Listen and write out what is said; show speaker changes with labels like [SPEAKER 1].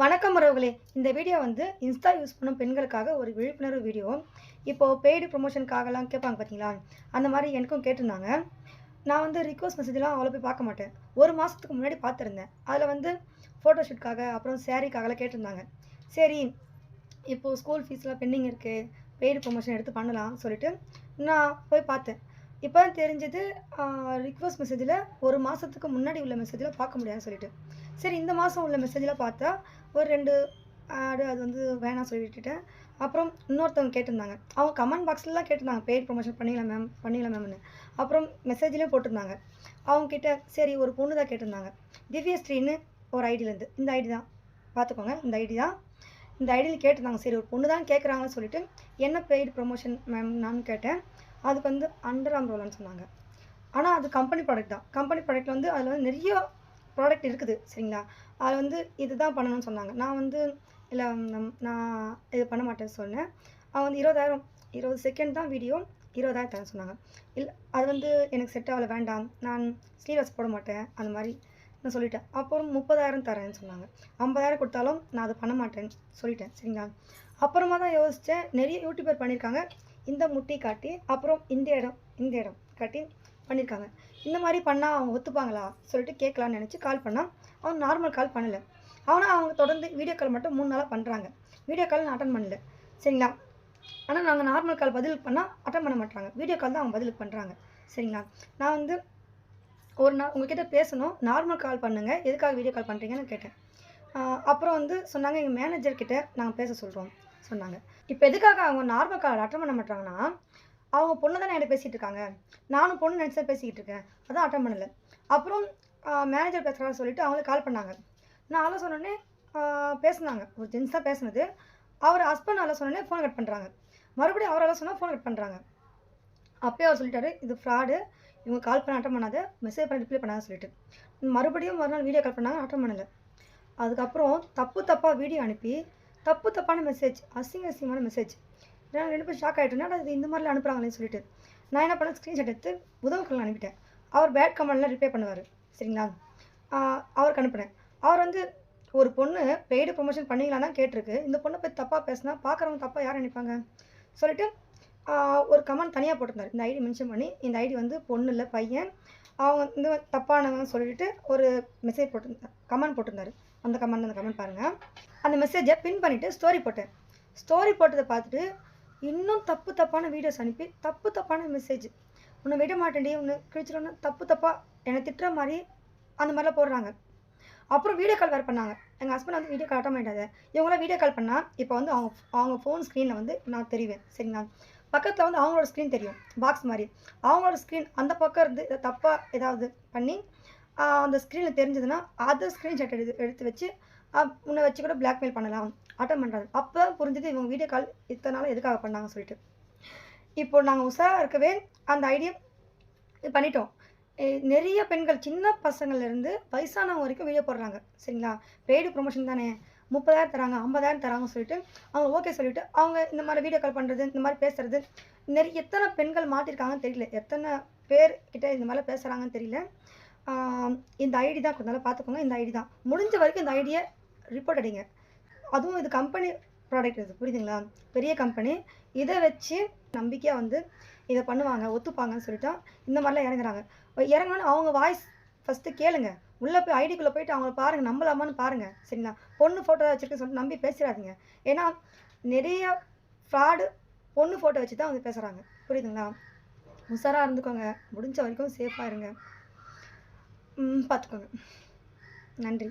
[SPEAKER 1] வணக்கம் உறவுகளே. இந்த வீடியோ வந்து இன்ஸ்டா யூஸ் பண்ணும் பெண்களுக்காக ஒரு விழிப்புணர்வு வீடியோ இப்போது பெய்டு ப்ரொமோஷனுக்காகலாம் கேட்பாங்க பார்த்தீங்களா அந்த மாதிரி எனக்கும் கேட்டிருந்தாங்க. நான் வந்து ரிக்வஸ்ட் மெசேஜ்லாம் அவ்வளோ போய் பார்க்க மாட்டேன். ஒரு மாதத்துக்கு முன்னாடி பார்த்துருந்தேன். அதில் வந்து ஃபோட்டோஷூட்காக அப்புறம் சேரீக்காகலாம் கேட்டிருந்தாங்க. சரி இப்போது ஸ்கூல் ஃபீஸ்லாம் பெண்டிங் இருக்குது பெய்டு ப்ரொமோஷன் எடுத்து பண்ணலாம் சொல்லிட்டு நான் போய் பார்த்தேன். இப்போ தான் தெரிஞ்சது ரிக்வஸ்ட் மெசேஜில் ஒரு மாதத்துக்கு முன்னாடி உள்ள மெசேஜில் பார்க்க முடியாதுன்னு சொல்லிட்டு. சரி இந்த மாதம் உள்ள மெசேஜில் பார்த்தா ஒரு ரெண்டு ஆடு அது வந்து வேணாம் சொல்லி விட்டுட்டேன். அப்புறம் இன்னொருத்தவங்க கேட்டிருந்தாங்க. அவங்க கமெண்ட் பாக்ஸ்லாம் கேட்டிருந்தாங்க. பெய்ட் ப்ரொமோஷன் பண்ணிக்கலாம் மேம் பண்ணிக்கலாம் மேம்னு அப்புறம் மெசேஜ்லேயும் போட்டிருந்தாங்க. அவங்க கிட்ட சரி ஒரு பொண்ணு தான் கேட்டிருந்தாங்க. திவ்யஸ்ரீன்னு ஒரு ஐடியிலேருந்து இந்த ஐடி தான். பார்த்துக்கோங்க இந்த ஐடி தான். இந்த ஐடியில் கேட்டிருந்தாங்க. சரி ஒரு பொண்ணு தான் கேட்குறாங்கன்னு சொல்லிட்டு என்ன பெய்டு ப்ரொமோஷன் மேம் நான் கேட்டேன். அதுக்கு வந்து அண்டர் அம்ரோலான்னு சொன்னாங்க. ஆனால் அது கம்பெனி ப்ராடக்ட் தான். கம்பெனி ப்ராடக்ட் வந்து அதில் வந்து நிறைய ப்ராடக்ட் இருக்குது சரிங்களா? அதில் வந்து இதுதான் பண்ணணும்னு சொன்னாங்க. நான் வந்து இல்லை நம்- நான் இது பண்ண மாட்டேன்னு சொன்னேன். அவன் வந்து இருபதாயிரம் இருபது செகண்ட் தான் வீடியோ இருபதாயிரம் தரேன் சொன்னாங்க. இல்லை அது வந்து எனக்கு செட் ஆகலை வேண்டாம். நான் ஸ்லீவ்லெஸ் போட மாட்டேன் அந்த மாதிரி நான் சொல்லிட்டேன். அப்புறம் முப்பதாயிரம் தரேன்னு சொன்னாங்க. ஐம்பதாயிரம் கொடுத்தாலும் நான் அதை பண்ண மாட்டேன்னு சொல்லிட்டேன் சரிங்களா? அப்புறமா தான் யோசித்தேன் நிறைய யூடியூபர் பண்ணியிருக்காங்க. இந்த முட்டி காட்டி அப்புறம் இந்த இடம் இந்த இடம் காட்டி பண்ணியிருக்காங்க இந்த மாதிரி பண்ணால் அவங்க ஒத்துப்பாங்களா? சொல்லிட்டு கேட்கலான்னு நினச்சி கால் பண்ணால் அவங்க நார்மல் கால் பண்ணலை. ஆனால் அவங்க தொடர்ந்து வீடியோ கால் மட்டும் மூணு நாளாக பண்ணுறாங்க வீடியோ கால் நான் அட்டன் பண்ணல. சரிங்களா? ஆனால் நாங்கள் நார்மல் கால் பதில் பண்ணால் அட்டன் பண்ண மாட்டாங்க. வீடியோ கால் தான் அவங்க பதில் பண்ணுறாங்க சரிங்களா? நான் வந்து ஒரு நாள் உங்ககிட்ட பேசணும். நார்மல் கால் பண்ணுங்கள் எதுக்காக வீடியோ கால் பண்ணுறீங்கன்னு கேட்டேன். அப்புறம் வந்து சொன்னாங்க எங்கள் மேனேஜர்கிட்ட நாங்கள் பேச சொல்கிறோம் சொன்னாங்க. இப்போ எதுக்காக அவங்க நார்மல் கால் அட்டன் பண்ண மாட்டாங்கன்னா அவங்க பொண்ணு தானே என்கிட்ட பேசிகிட்டு இருக்காங்க. நானும் பொண்ணு நினச்சி பேசிக்கிட்டு இருக்கேன். அதான் அட்டன் பண்ணலை. அப்புறம் மேனேஜர் பேசுகிறாரு சொல்லிட்டு அவங்களுக்கு கால் பண்ணாங்க. நான் அதெல்லாம் சொன்னோடனே பேசினாங்க. ஒரு ஜென்ஸ் தான் பேசுனது. அவர் ஹஸ்பண்ட் அதெல்லாம் சொன்னோடனே ஃபோன் கட் பண்ணுறாங்க மறுபடியும் அவரெல்லாம் சொன்னால் ஃபோன் கட் பண்ணுறாங்க அப்போயே அவர் சொல்லிட்டாரு இது ஃப்ராடு இவங்க கால் பண்ண அட்டன் பண்ணாத. மெசேஜ் பண்ண ரிப்ளை பண்ணாத சொல்லிட்டு. மறுபடியும் மறுநாள் வீடியோ கால் பண்ணாங்க அட்டன் பண்ணலை. அதுக்கப்புறம் தப்பு தப்பாக வீடியோ அனுப்பி தப்பு தப்பான மெசேஜ் அசிங்க அசிங்கமான மெசேஜ் நான் ரெண்டு பேரும் ஷாக் ஆகிட்டேன் அது இந்த மாதிரிலாம் அனுப்புகிறாங்களேன்னு சொல்லிட்டு. நான் என்ன பண்ணேன்? ஸ்க்ரீன்ஷாட் எடுத்து உதவுக்குள்ள அனுப்பிட்டேன். அவர் பேட் கமெண்ட்லாம் ரிப்ளை பண்ணுவார். சரிங்களா? அவருக்கு அனுப்புனேன். அவர் வந்து ஒரு பொண்ணு பெய்டு ப்ரொமோஷன் பண்ணிக்கலாம் தான் கேட்டிருக்கு. இந்த பொண்ணை போய் தப்பாக பேசினா பார்க்குறவங்க தப்பாக யார் நினைப்பாங்க? சொல்லிட்டு ஒரு கமெண்ட் தனியாக போட்டிருந்தார். இந்த ஐடி மென்ஷன் பண்ணி இந்த ஐடி வந்து பொண்ணு இல்லை பையன். அவங்க வந்து தப்பானவங்க சொல்லிட்டு ஒரு மெசேஜ் போட்டிருந்தார் கமெண்ட் போட்டிருந்தாரு. அந்த கமெண்ட் அந்த கமெண்ட் பாருங்கள் அந்த மெசேஜை பின் பண்ணிவிட்டு ஸ்டோரி போட்டேன். ஸ்டோரி போட்டதை பார்த்துட்டு இன்னும் தப்பு தப்பான வீடியோஸ் அனுப்பி தப்பு தப்பான மெசேஜ் உன்னை விட மாட்டேன்டி உன்னை கிழிச்சிடணும் தப்பு தப்பாக என்னை திட்டுற மாதிரி அந்த மாதிரிலாம் போடுறாங்க. அப்புறம் வீடியோ கால் வேறு பண்ணாங்க. எங்கள் ஹஸ்பண்ட் வந்து வீடியோ கால் அட்ட மாட்டாங்க இவங்களாம் வீடியோ கால் பண்ணால் இப்போ வந்து அவங்க அவங்க ஃபோன் ஸ்க்ரீனில் வந்து நான் தெரிவேன். சரிங்களா? பக்கத்தில் வந்து அவங்களோட ஸ்க்ரீன் தெரியும். பாக்ஸ் மாதிரி. அவங்களோட ஸ்க்ரீன் அந்த பக்கம் இருந்து இதை தப்பாக ஏதாவது பண்ணி அந்த ஸ்க்ரீனில் தெரிஞ்சதுன்னா அதை ஸ்க்ரீன்ஷாட் எடுத்து எடுத்து வச்சு ஆஹ் உன்னை வச்சு கூட பிளாக்மெயில் பண்ணலாம். அட்டன் பண்ணுறது அப்போ புரிஞ்சது இவங்க வீடியோ கால் இத்தனை நாள் எதுக்காக பண்ணாங்க சொல்லிட்டு. இப்போ நாங்கள் உஷாராக இருக்கவே அந்த ஐடியா பண்ணிட்டோம். நிறைய பெண்கள் சின்ன பசங்கள்லேருந்து வயசானவங்க வரைக்கும் வீடியோ போடுறாங்க. சரிங்களா? பெய்டு ப்ரொமோஷன் தானே. முப்பதாயிரம் தராங்க ஐம்பதாயிரம் தராங்கன்னு சொல்லிட்டு அவங்க ஓகே சொல்லிட்டு அவங்க இந்த மாதிரி வீடியோ கால் பண்ணுறது இந்த மாதிரி பேசுறது நிறைய எத்தனை பெண்கள் மாட்டிருக்காங்கன்னு தெரியல. எத்தனை பேர் கிட்ட இந்த மாதிரிலாம் பேசுகிறாங்கன்னு தெரியல. இந்த ஐடி தான் கொஞ்ச நாள் பார்த்துக்கோங்க. இந்த ஐடி தான். முடிஞ்ச வரைக்கும் இந்த ஐடியை ரிப்போர்ட் அடிங்க. அதுவும் இது கம்பெனி ப்ராடக்ட் இது. புரியுதுங்களா? பெரிய கம்பெனி இதை வச்சு நம்பிக்கையாக வந்து இதை பண்ணுவாங்க ஒத்துப்பாங்கன்னு சொல்லிட்டா இந்த மாதிரிலாம் இறங்குறாங்க. இறங்கினாலும் அவங்க வாய்ஸ் ஃபஸ்ட்டு கேளுங்க. உள்ளே போய் ஐடிக்குள்ளே போயிட்டு அவங்கள பாருங்கள் நம்பலாமான்னு பாருங்கள் சரிங்களா? பொண்ணு ஃபோட்டோ வச்சுருக்கேன்னு சொல்லிட்டு நம்பி பேசிடாதீங்க ஏன்னா நிறைய ஃப்ராடு பொண்ணு ஃபோட்டோ வச்சு தான் வந்து பேசுகிறாங்க புரியுதுங்களா? உஷாராக இருந்துக்கோங்க. முடிஞ்ச வரைக்கும் சேஃபாக இருங்க. ம், பார்த்துக்கோங்க. நன்றி.